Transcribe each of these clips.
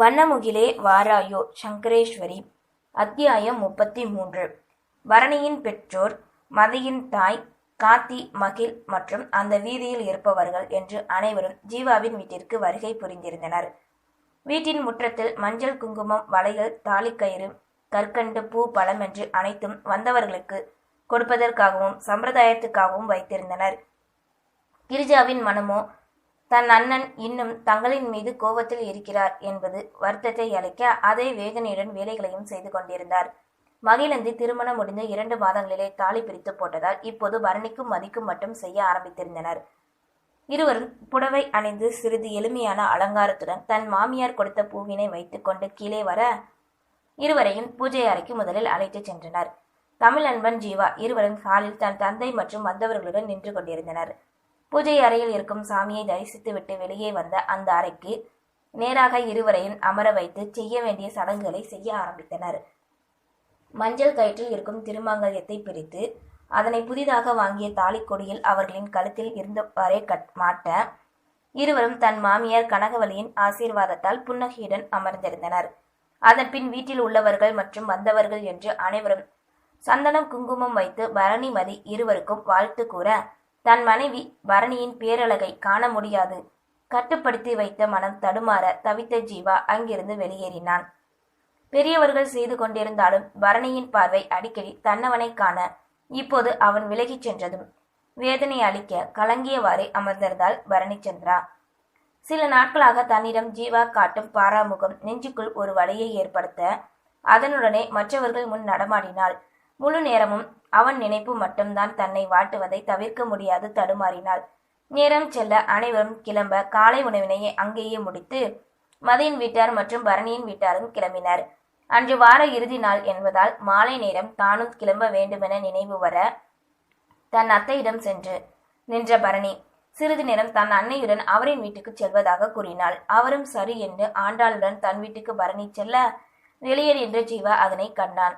வண்ணமுகிலே வாராயோ சங்கரேஸ்வரி. அத்தியாயம் முப்பத்தி மூன்று வரணியின் பெற்றோர் மதியின் தாய் காத்தி மகிழ் மற்றும் அந்த வீதியில் இருப்பவர்கள் என்று அனைவரும் ஜீவாவின் வீட்டிற்கு வருகை புரிந்திருந்தனர். வீட்டின் முற்றத்தில் மஞ்சள் குங்குமம் வளையல் தாலிக்கயிறு கற்கண்டு பூ பழம் என்று அனைத்தும் வந்தவர்களுக்கு கொடுப்பதற்காகவும் சம்பிரதாயத்துக்காகவும் வைத்திருந்தனர். கிரிஜாவின் மனமோ தன் அண்ணன் இன்னும் தங்களின் மீது கோபத்தில் இருக்கிறார் என்பது வருத்தத்தை அளிக்க அதே வேதனையுடன் வேலைகளையும் செய்து கொண்டிருந்தார். மகிழந்தி திருமணம் முடிந்து இரண்டு மாதங்களிலே தாலி பிரித்து போட்டதால் இப்போது பரணிக்கும் மதிக்கும் மட்டும் செய்ய ஆரம்பித்திருந்தனர். இருவரும் புடவை அணிந்து சிறிது எளிமையான அலங்காரத்துடன் தன் மாமியார் கொடுத்த பூவினை வைத்துக்கொண்டு கீழே வர இருவரையும் பூஜை அறைக்கு முதலில் அழைத்துச் சென்றனர். தமிழ் அன்பன் ஜீவா இருவரும் ஹாலில் தன் தந்தை மற்றும் வந்தவர்களுடன் நின்று கொண்டிருந்தனர். பூஜை அறையில் இருக்கும் சாமியை தரிசித்துவிட்டு வெளியே வந்த அந்த அறைக்கு நேராக இருவரையும் அமர வைத்து செய்ய வேண்டிய சடங்குகளை செய்ய ஆரம்பித்தனர். மஞ்சள் கயிற்றில் இருக்கும் திருமாங்கல்யத்தை பிரித்து அதனை புதிதாக வாங்கிய தாலிக்கொடியில் அவர்களின் கழுத்தில் இருந்தவாறே கட் மாட்ட இருவரும் தன் மாமியார் கனகவலியின் ஆசீர்வாதத்தால் புன்னகையுடன் அமர்ந்திருந்தனர். அதன் பின் வீட்டில் உள்ளவர்கள் மற்றும் வந்தவர்கள் என்று அனைவரும் சந்தனம் குங்குமம் வைத்து பரணிமதி இருவருக்கும் வாழ்த்து கூற தன் மனைவி பரணியின் பேரழகை காண முடியாது. கட்டுப்படுத்தி வைத்த மனம் தடுமாற தவித்த ஜீவா அங்கிருந்து வெளியேறினான். பெரியவர்கள் செய்து கொண்டிருந்தாலும் பரணியின் பார்வை அடிக்கடி தன்னவனை காண இப்போது அவன் விலகிச் சென்றதும் வேதனை அளிக்க கலங்கியவாறே அமர்ந்திருந்தாள் பரணிசந்திரா சில நாட்களாக தன்னிடம் ஜீவா காட்டும் பாராமுகம் நெஞ்சுக்குள் ஒரு வலையை ஏற்படுத்த அதனுடனே மற்றவர்கள் முன் நடமாடினாள். முழு நேரமும் அவன் நினைப்பு மட்டும்தான் தன்னை வாட்டுவதை தவிர்க்க முடியாது தடுமாறினாள். நேரம் செல்ல அனைவரும் கிளம்ப காலை உணவினையே அங்கேயே முடித்து மதியின் வீட்டார் மற்றும் பரணியின் வீட்டாரும் கிளம்பினர். அன்று வார இறுதி நாள் என்பதால் மாலை நேரம் தானும் கிளம்ப வேண்டுமென நினைவு வர தன் அத்தையிடம் சென்று நின்ற பரணி சிறிது நேரம் தன் அன்னையுடன் அவரின் வீட்டுக்கு செல்வதாக கூறினாள். அவரும் சரி என்று ஆண்டாளுடன் தன் வீட்டுக்கு பரணி செல்ல வெளியேறு என்று ஜீவா அதனை கண்டான்.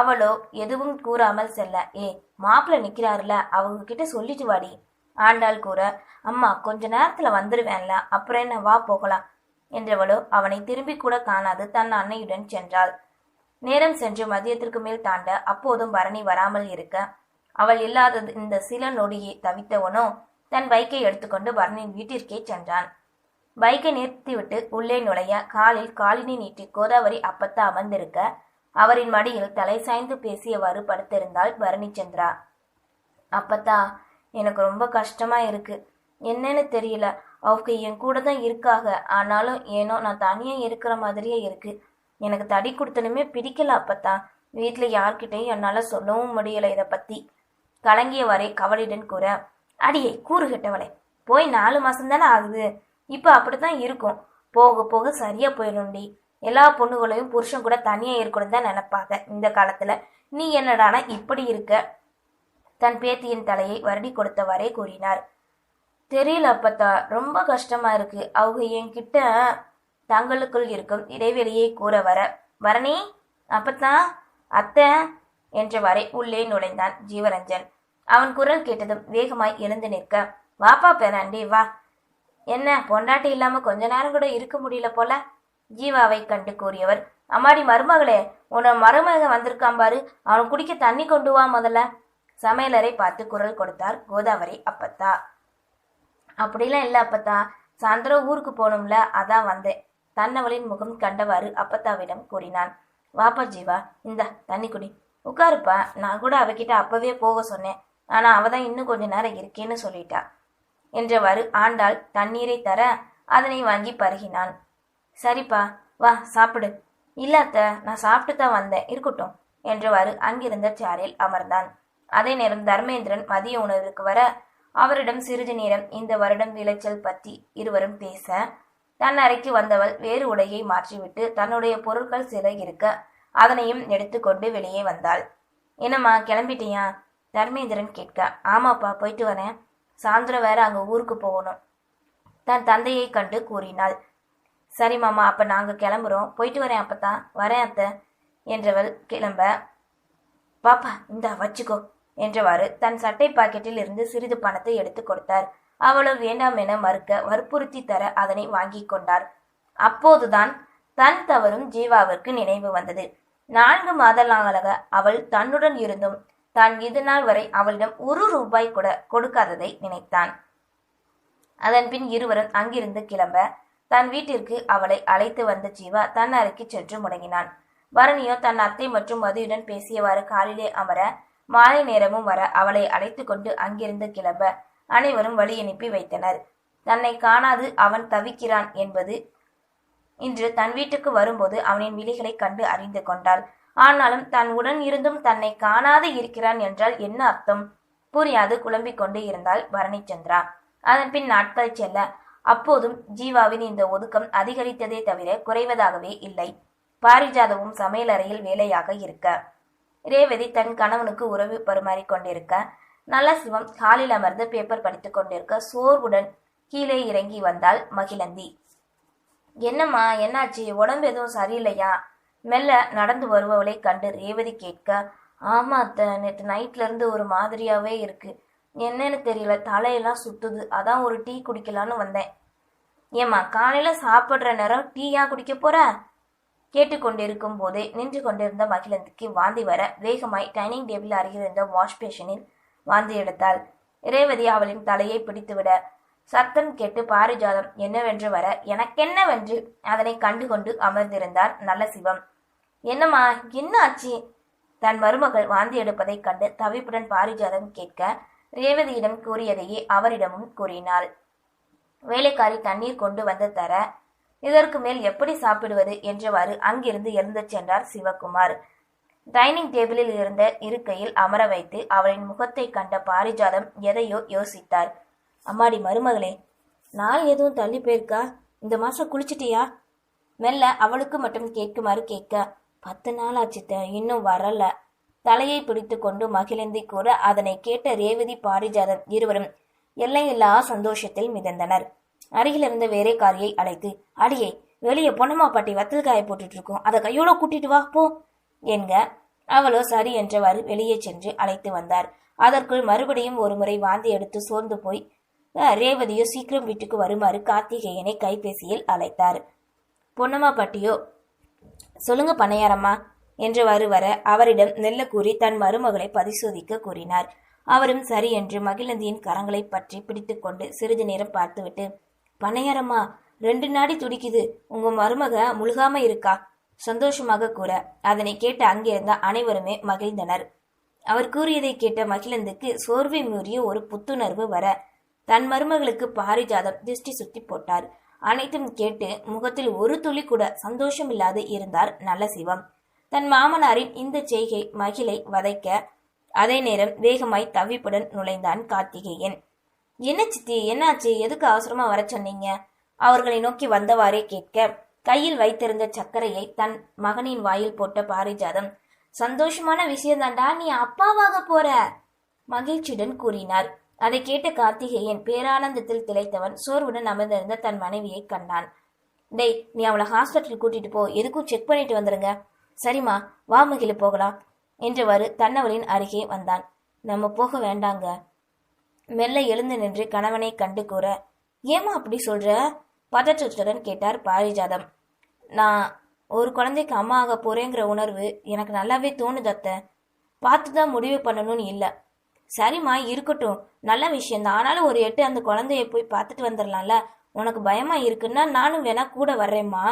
அவளோ எதுவும் கூறாமல் செல்ல. ஏ மாப்பிள்ள நிக்கிறாருல அவங்க கிட்ட சொல்லிட்டு வாடி. ஆண்டாள் கூற அம்மா கொஞ்ச நேரத்துல வந்துருவேன்ல அப்புறம் என்ன வா போகலாம். என்றவளோ அவனை திரும்பி கூட காணாது தன் அன்னையுடன் சென்றாள். நேரம் சென்று மதியத்திற்கு மேல் தாண்ட அப்போதும் பரணி வராமல் இருக்க அவள் இல்லாதது இந்த சில நொடியை தவித்தவனோ தன் பைக்கை எடுத்துக்கொண்டு பரணியின் வீட்டிற்கே சென்றான். பைக்கை நிறுத்திவிட்டு உள்ளே நுழைய காலில் காலினை நீட்டி கோதாவரி அப்பத்தா அமர்ந்திருக்க அவரின் மடியில் தலை சாய்ந்து பேசியவாறு படுத்திருந்தாள் பரணி சந்திரா அப்பத்தா எனக்கு ரொம்ப கஷ்டமா இருக்கு. என்னன்னு தெரியல. அவங்க என் கூட தான் இருக்காக. ஆனாலும் ஏனோ நான் தனியா இருக்கிற மாதிரியே இருக்கு. எனக்கு தடி கொடுத்தனுமே பிடிக்கல அப்பத்தா. வீட்டில் யார்கிட்டையும் என்னால் சொல்லவும் முடியல இதை பற்றி கலங்கியவரை கவலையுடன் கூற அடியே கூறு கெட்டவளே போய் நாலு மாசம் தானே ஆகுது. இப்போ அப்படித்தான் இருக்கும். போக போக சரியா போயிடும்டி. எல்லா பொண்ணுகளையும் புருஷன் கூட தனியாக இருக்கணும்னு தான் நினைப்பாங்க. இந்த காலத்துல நீ என்னடானா இப்படி இருக்க? தன் பேத்தியின் தலையை வருடி கொடுத்தவரே கூறினார். தெரியல அப்பத்தா ரொம்ப கஷ்டமா இருக்கு. அவங்க என்கிட்ட தங்களுக்குள் இருக்கும் இடைவெளியை கூற வர. வரணி அப்பத்தா அத்தை என்றவரை உள்ளே நுழைந்தான் ஜீவரஞ்சன். அவன் குரல் கேட்டதும் வேகமாய் எழுந்து நிற்க வாப்பா பேராண்டி வா. என்ன பொண்டாட்டி இல்லாம கொஞ்ச நேரம் கூட இருக்க முடியல போல? ஜீவாவை கண்டு கூறியவர் அம்மாடி மருமகளே உன மருமக வந்திருக்கான் பாரு அவன் குடிக்க தண்ணி கொண்டு வா முதல்ல. சமையலரை பார்த்து குரல் கொடுத்தார் கோதாவரி அப்பத்தா. அப்படிலாம் இல்லை அப்பத்தா சாயந்தரம் ஊருக்கு போகணும்ல அதான் வந்தேன். தன்னவளின் முகம் கண்டவாறு அப்பத்தாவிடம் கூறினான். வாப்பா ஜீவா இந்த தண்ணி குடி. உட்காருப்பா நான் கூட அவகிட்ட அப்பவே போக சொன்னேன். ஆனா அவ தான் இன்னும் கொஞ்ச நேரம் இருக்கேன்னு சொல்லிட்டா. என்றவாறு ஆண்டாள் தண்ணீரை தர அதனை வாங்கி பருகினான். சரிப்பா வா சாப்பிடு. இல்ல நான் சாப்பிட்டு தான் வந்தேன். இருக்கட்டும் என்றவாறு அங்கிருந்த சேரில் அமர்ந்தான். அதே நேரம் தர்மேந்திரன் மதிய உணவிற்கு வர அவரிடம் சிறிது நேரம் இந்த வருடம் விளைச்சல் பற்றி இருவரும் பேச தன் அறைக்கு வந்தவள் வேறு உடையை மாற்றிவிட்டு தன்னுடைய பொருட்கள் சில இருக்க அதனையும் எடுத்துக்கொண்டு வெளியே வந்தாள். என்னம்மா கிளம்பிட்டியா? தர்மேந்திரன் கேட்க ஆமாப்பா போயிட்டு வரேன். சாயந்தரம் வேற அங்க ஊருக்கு போகணும். தன் தந்தையை கண்டு கூறினாள். சரி மாமா அப்ப நாங்க கிளம்புறோம். போயிட்டு வரேன் அப்பதான் வரேன் அத்தை என்றவள் கிளம்ப. பாப்பா இந்தா வச்சுக்கோ என்றவாறு தன் சட்டை பாக்கெட்டில் இருந்து சிறிது பணத்தை எடுத்து கொடுத்தார். அவளும் வேண்டாம் என மறுக்க வற்புறுத்தி தர அதனை வாங்கி கொண்டார். அப்போதுதான் தன் தவறும் ஜீவாவிற்கு நினைவு வந்தது. நான்கு மாதங்களாக அவள் தன்னுடன் இருந்தும் தான் இது நாள் வரை அவளிடம் ஒரு ரூபாய் கூட கொடுக்காததை நினைத்தான். அதன்பின் இருவரும் அங்கிருந்து கிளம்ப தன் வீட்டிற்கு அவளை அழைத்து வந்த ஜீவா தன் அறைக்கு சென்று முடங்கினான். பரணியோ தன் அத்தை மற்றும் மதுவுடன் பேசியவாறு காலிலே அமர மாலை நேரமும் வர அவளை அழைத்து கொண்டு அங்கிருந்து கிளம்ப அனைவரும் வழி அனுப்பி வைத்தனர். தன்னை காணாது அவன் தவிக்கிறான் என்பது இன்று தன் வீட்டுக்கு வரும்போது அவனின் விழிகளை கண்டு அறிந்து கொண்டாள். ஆனாலும் தன் உடன் இருந்தும் தன்னை காணாது இருக்கிறான் என்றால் என்ன அர்த்தம்? புரியாது குழம்பிக் கொண்டு இருந்தாள் பரணி சந்திரா அதன் பின் நாட்கள் செல்ல அப்போதும் ஜீவாவின் இந்த ஒதுக்கம் அதிகரித்ததே தவிர குறைவதாகவே இல்லை. பாரிஜாதவும் சமையலறையில் வேலையாக இருக்க. ரேவதி தன் கணவனுக்கு உறவு பரிமாறிக் கொண்டிருக்க. நல்லசிவம் காலில் அமர்ந்து பேப்பர் படித்துக் கொண்டிருக்க சோர்வுடன் கீழே இறங்கி வந்தாள் மகிழந்தி. என்னம்மா என்னாச்சு? உடம்பு எதுவும் சரியில்லையா? மெல்ல நடந்து வருபவளை கண்டு ரேவதி கேட்க ஆமா அத்த நேற்று நைட்ல இருந்து ஒரு மாதிரியாவே இருக்கு. என்னன்னு தெரியல. தலையெல்லாம் சுத்துது. அதான் ஒரு டீ குடிக்கலான்னு வந்தேன். ஏம்மா காலையில சாப்பிடுற நேரம் டீயா குடிக்க போற? கேட்டுக்கொண்டிருக்கும் போதே நின்று கொண்டிருந்த மகிழந்துக்கு வாந்தி வர வேகமாய் டைனிங் டேபிள் அருகில் இருந்த வாஷ் பேஷனில் வாந்தி எடுத்தாள். ரேவதி அவளின் தலையை பிடித்துவிட சத்தம் கேட்டு பாரிஜாதம் என்னவென்று வர எனக்கென்னவென்று? அதனை கண்டுகொண்டு அமர்ந்திருந்தார் நல்ல சிவம். என்னம்மா என்ன ஆச்சு தன் மருமகள் வாந்தி எடுப்பதைக் கண்டு தவிப்புடன் பாரிஜாதம் கேட்க ரேவதியிடம் கூறியதையே அவரிடமும் கூறினாள். வேலைக்காரி தண்ணீர் கொண்டு வந்து தர இதற்கு மேல் எப்படி சாப்பிடுவது என்றவாறு அங்கிருந்து எழுந்து சென்றார் சிவகுமார். டைனிங் டேபிளில் இருந்த இருக்கையில் அமர வைத்து அவளின் முகத்தை கண்ட பாரிஜாதம் எதையோ யோசித்தார். அம்மாடி மருமகளே நாள் எதுவும் தள்ளி போயிருக்கா? இந்த மாசம் குளிச்சிட்டியா? மெல்ல அவளுக்கு மட்டும் கேட்குமாறு கேட்க பத்து நாள் ஆச்சுத்த இன்னும் வரல. தலையை பிடித்து கொண்டு மகிழந்தி கூற அதனை கேட்ட ரேவதி பாரிஜாதம் இருவரும் எல்லையில்லா சந்தோஷத்தில் மிதந்தனர். அருகில் இருந்த வேலைக்காரியை அழைத்து அடியே வெளியே பொன்னம்மா பாட்டி வத்தல் காய போட்டுட்டு இருக்கோம். அதை கையோட கூட்டிட்டு வா போ. என்க அவளோ சரி என்றவாறு வெளியே சென்று அழைத்து வந்தார். அதற்குள் மறுபடியும் ஒருமுறை வாந்தி எடுத்து சோர்ந்து போய் ரேவதியோ சீக்கிரம் வீட்டுக்கு வருமாறு கார்த்திகேயனை கைபேசியில் அழைத்தார். பொன்னம்மா பாட்டியோ சொல்லுங்க பண்ணையாரம்மா என்றவாறு வர அவரிடம் நெல்ல கூறி தன் மருமகளை பரிசோதிக்க கூறினார். அவரும் சரி என்று மகிழந்தியின் கரங்களை பற்றி பிடித்துக்கொண்டு சிறிது நேரம் பார்த்துவிட்டு பண்ணையாரம்மா ரெண்டு நாடி துடிக்குது. உங்க மருமக முழுகாம இருக்கா? சந்தோஷமாக கூற அதனை கேட்டு அங்கிருந்த அனைவருமே மகிழ்ந்தனர். அவர் கூறியதை கேட்ட மகிழந்துக்கு சோர்வை மீறிய ஒரு புத்துணர்வு வர தன் மருமகளுக்கு பாரிஜாதம் திருஷ்டி சுத்தி போட்டார். அனைத்தும் கேட்டு முகத்தில் ஒரு துளி கூட சந்தோஷமில்லாது இருந்தார் நல்ல சிவம். தன் மாமனாரின் இந்த செய்கை மகிழை வதைக்க அதே நேரம் வேகமாய் தவிப்புடன் நுழைந்தான் கார்த்திகேயன். என்ன சித்தி என்னாச்சு? எதுக்கு அவசரமா வர சொன்னீங்க? அவர்களை நோக்கி வந்தவாறே கேட்க கையில் வைத்திருந்த சர்க்கரையை தன் மகனின் வாயில் போட்ட பாரிஜாதம். சந்தோஷமான விஷயம்தாண்டா நீ அப்பாவாக போற? மகிழ்ச்சியுடன் கூறினார். அதை கேட்ட கார்த்திகேயன் பேரானந்தத்தில் திளைத்தவன் சோர்வுடன் அமர்ந்திருந்த தன் மனைவியை கண்டான். டேய் நீ அவளை ஹாஸ்பிட்டல் கூட்டிட்டு போ. எதுக்கும் செக் பண்ணிட்டு வந்துருங்க. சரிம்மா வா மகிழ போகலாம் என்றவாறு தன்னவளின் அருகே வந்தான். நம்ம போக வேண்டாங்க. மெல்ல எழுந்து நின்று கணவனை கண்டு கூற ஏமா அப்படி சொல்ற? பதற்றத்துடன் கேட்டார் பாரிஜாதம். நான் ஒரு குழந்தைக்கு அம்மா ஆக போறேங்கிற உணர்வு எனக்கு நல்லாவே தோணுது அத்தை. பார்த்து தான் முடிவு பண்ணணும்னு இல்லை. சரிம்மா இருக்கட்டும். நல்ல விஷயம்தான். ஆனாலும் ஒரு எட்டு அந்த குழந்தைய போய் பார்த்துட்டு வந்துடலாம்ல உனக்கு பயமா இருக்குன்னா நானும் வேணா கூட வர்றேம்மா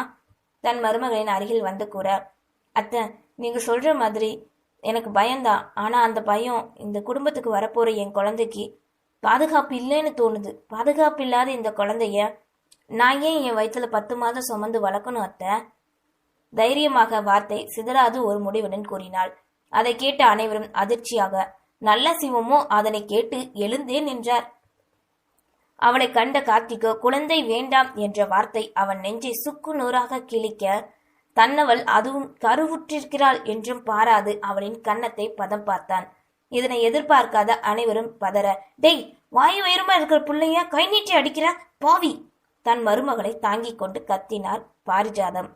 தன் மருமகளின் அருகில் வந்து கூற அத்தை நீங்க சொல்ற மாதிரி எனக்கு பயம்தான். ஆனா அந்த பயம் இந்த குடும்பத்துக்கு வரப்போற என் குழந்தைக்கு பாதுகாப்பு இல்லைன்னு தோணுது. பாதுகாப்பு இல்லாத இந்த குழந்தைய நான் ஏன் என் வயிற்றுல பத்து மாதம் சுமந்து வளர்க்கணும் அத்தை? தைரியமாக வார்த்தை சிதறாது ஒரு முடிவுடன் கூறினாள். அதை கேட்ட அனைவரும் அதிர்ச்சியாக நல்ல சிவமோ அதனை கேட்டு எழுந்தே நின்றார் அவளை கண்ட கார்த்திகோ குழந்தை வேண்டாம் என்ற வார்த்தை அவன் நெஞ்சை சுக்கு நூறாக கிழிக்க தன்னவள் அதுவும் கருவுற்றிருக்கிறாள் என்றும் பாராது அவளின் கன்னத்தை பதம் பார்த்தான். இதனை எதிர்பார்க்காத அனைவரும் பதற டேய் வாயு உயரமா இருக்கிற பிள்ளைய? கை நீட்டி அடிக்கிற? பாவி! தன் மருமகளை தாங்கிக் கொண்டு கத்தினார் பாரிஜாதம்.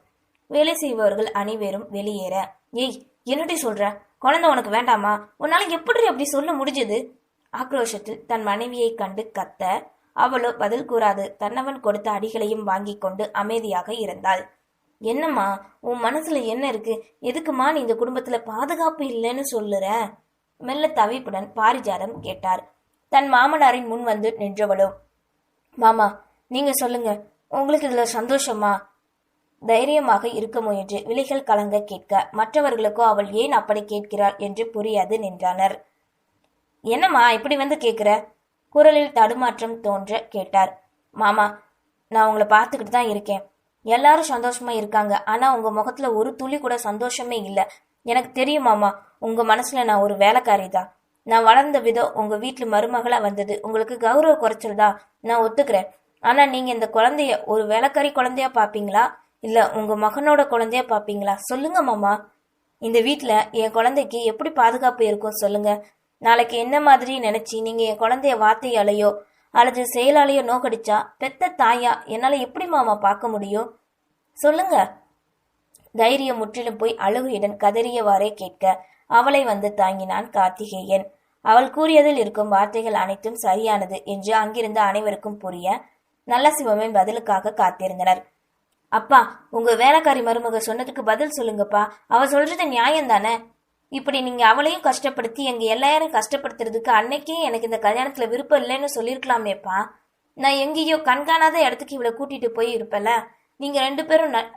வேலை செய்பவர்கள் அனைவரும் வெளியேற ஏய் என்னடி சொல்ற? குழந்தை உனக்கு வேண்டாமா? உன்னால எப்படி அப்படி சொல்ல முடிஞ்சது? ஆக்ரோஷத்தில் தன் மனைவியை கண்டு கத்த அவளோ பதில் கூறாது. தன்னவன் கொடுத்த அடிகளையும் வாங்கிக் கொண்டு அமைதியாக இருந்தாள். என்னம்மா உன் மனசுல என்ன இருக்கு? எதுக்குமா நீ இந்த குடும்பத்துல பாதுகாப்பு இல்லைன்னு சொல்லுற? மெல்ல தவிப்புடன் பாரிஜாதம் கேட்டார். தன் மாமனாரின் முன் வந்து நின்றவளோ மாமா நீங்க சொல்லுங்க உங்களுக்கு இதுல சந்தோஷமா? தைரியமாக இருக்க முயன்று விலைகள் கலங்க கேட்க மற்றவர்களுக்கோ அவள் ஏன் அப்படி கேட்கிறாள் என்று புரியாது நின்றனர். என்னம்மா இப்படி வந்து கேக்குற குரலில் தடுமாற்றம் தோன்ற கேட்டார். மாமா நான் உங்களை பார்த்துக்கிட்டு தான் இருக்கேன். எல்லாரும் சந்தோஷமா இருக்காங்க. ஆனா உங்க முகத்துல ஒரு துளி கூட சந்தோஷமே இல்ல. எனக்கு தெரியுமாமா உங்க மனசுல நான் ஒரு வேலைக்காரி தான் நான் வளர்ந்த விதம் உங்க வீட்டுல மருமகளா வந்தது. உங்களுக்கு கௌரவ குறைச்சல் தான் நான் ஒத்துக்கிறேன். ஆனா நீங்க இந்த குழந்தைய ஒரு வேலைக்காரி குழந்தையா பாப்பீங்களா? இல்ல உங்க மகனோட குழந்தையா பாப்பீங்களா? சொல்லுங்க மாமா. இந்த வீட்டுல என் குழந்தைக்கு எப்படி பாதுகாப்பு இருக்கும் சொல்லுங்க. நாளைக்கு என்ன மாதிரி நினைச்சு நீங்க என் குழந்தைய வார்த்தையாலையோ அல்லது செயலாலேயோ நோக்கடிச்சா பெத்த தாயா என்னால எப்படி மாமா பார்க்க முடியும்? சொல்லுங்க. தைரியம் முற்றிலும் போய் அழுகையுடன் கதறியவாறே கேட்க அவளை வந்து தாங்கினான் கார்த்திகேயன். அவள் கூறியதில் இருக்கும் வார்த்தைகள் அனைத்தும் சரியானது என்று அங்கிருந்த அனைவருக்கும் புரிய நல்ல சிவமே பதிலுக்காக காத்திருந்தனர். அப்பா உங்க வேலைக்காரி மருமக சொன்னதுக்கு பதில் சொல்லுங்கப்பா. அவ சொல்றது நியாயம் தானே இப்படி நீங்க அவளையும் கஷ்டப்படுத்தி எங்க எல்லாரும் கஷ்டப்படுத்துறதுக்கு அன்னைக்கே எனக்கு இந்த கல்யாணத்துல விருப்பம் இல்லைன்னு சொல்லிருக்கலாமேப்பா. நான் எங்கேயோ கண்காணாத இடத்துக்கு இவளை கூட்டிட்டு போய் இருப்பல நீங்க ரெண்டு பேரும் ந-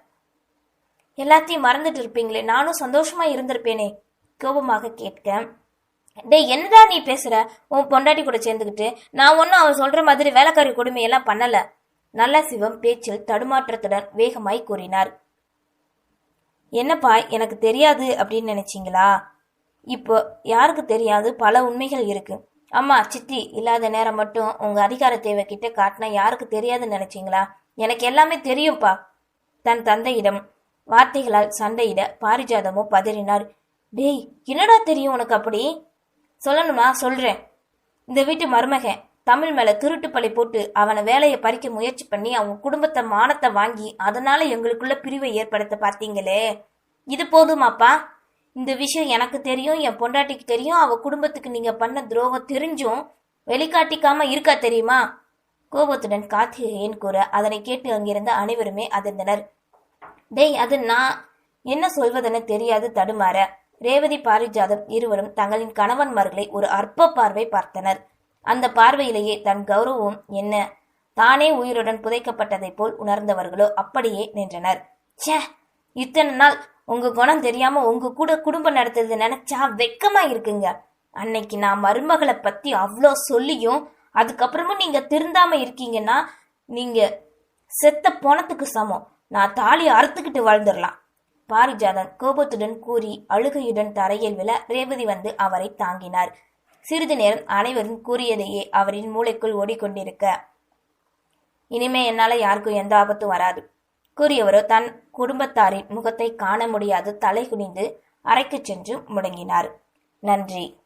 எல்லாத்தையும் மறந்துட்டு இருப்பீங்களே. நானும் சந்தோஷமா இருந்திருப்பேனே. கோபமாக கேட்க டேய் என்னடா நீ பேசுற? உன் பொண்டாட்டி கூட சேர்ந்துக்கிட்டு நான் ஒன்றும் அவன் சொல்ற மாதிரி வேலைக்காரி கொடுமையெல்லாம் பண்ணல. நல்ல சிவம் பேச்சில் தடுமாற்றத்துடன் வேகமாய் கூறினார். என்னப்பா எனக்கு தெரியாது அப்படின்னு நினைச்சிங்களா? இப்போ யாருக்கு தெரியாது? பல உண்மைகள் இருக்கு. அம்மா சித்தி இல்லாத நேரம் மட்டும் உங்க அதிகார தேவை கிட்ட காட்டினா யாருக்கு தெரியாதுன்னு நினைச்சிங்களா? எனக்கு எல்லாமே தெரியும்ப்பா. தன் தந்தையிடம் வார்த்தைகளால் சண்டையிட பாரிஜாதமோ பதறினார். டேய் என்னடா தெரியும் உனக்கு அப்படி? சொல்லணுமா? சொல்றேன். இந்த வீட்டு மருமகன் தமிழ் மேல திருட்டு பழி போட்டு அவனை வேலையை பறிக்க முயற்சி பண்ணி அவங்க குடும்பத்தை மானத்தை வாங்கி அதனால எங்களுக்குள்ள பிரிவை ஏற்படுத்த பார்த்தீங்களே? இது போதுமாப்பா? இந்த விஷயம் எனக்கு தெரியும் என் பொண்டாட்டிக்கு தெரியும் அவ குடும்பத்துக்கு நீங்க பண்ண துரோகம் தெரிஞ்சும் வெளிக்காட்டிக்காம இருக்கா தெரியுமா? கோபத்துடன் கார்த்திகேயன் கூற அதனை கேட்டு அங்கிருந்த அனைவருமே அதிர்ந்தனர். டேய் அது நான் என்ன சொல்வதென தெரியாது தடுமாற. ரேவதி பாரிஜாதம் இருவரும் தங்களின் கணவன்மார்களை ஒரு அற்ப பார்வை பார்த்தனர். அந்த பார்வையிலேயே தன் கௌரவம் என்ன? தானே உயிருடன் புதைக்கப்பட்டதைப் போல் உணர்ந்தவர்களோ அப்படியே நின்றனர். ச்சே! இத்தனை நாள் உங்க குணம் தெரியாம உங்க கூட குடும்பம் நடத்துறது நினைச்சா வெக்கமா இருக்குங்க. அன்னைக்கு நான் மருமகளை பத்தி அவ்வளோ சொல்லியும் அதுக்கப்புறமும் நீங்க திருந்தாம இருக்கீங்கன்னா நீங்க செத்த போனத்துக்கு சமம். நான் தாலி அறுத்துக்கிட்டு வாழ்ந்துடலாம். பாரிஜாதன் கோபத்துடன் கூறி அழுகையுடன் தரையில் விழ ரேவதி வந்து அவரை தாங்கினார். சிறிது நேரம் அனைவரும் கூறியதையே அவரின் மூளைக்குள் ஓடிக்கொண்டிருக்க. இனிமே என்னால யாருக்கும் எந்த ஆபத்தும் வராது. கூறியவரோ தன் குடும்பத்தாரின் முகத்தை காண முடியாது தலை குனிந்து அறைக்குச் சென்று முடங்கினார். நன்றி.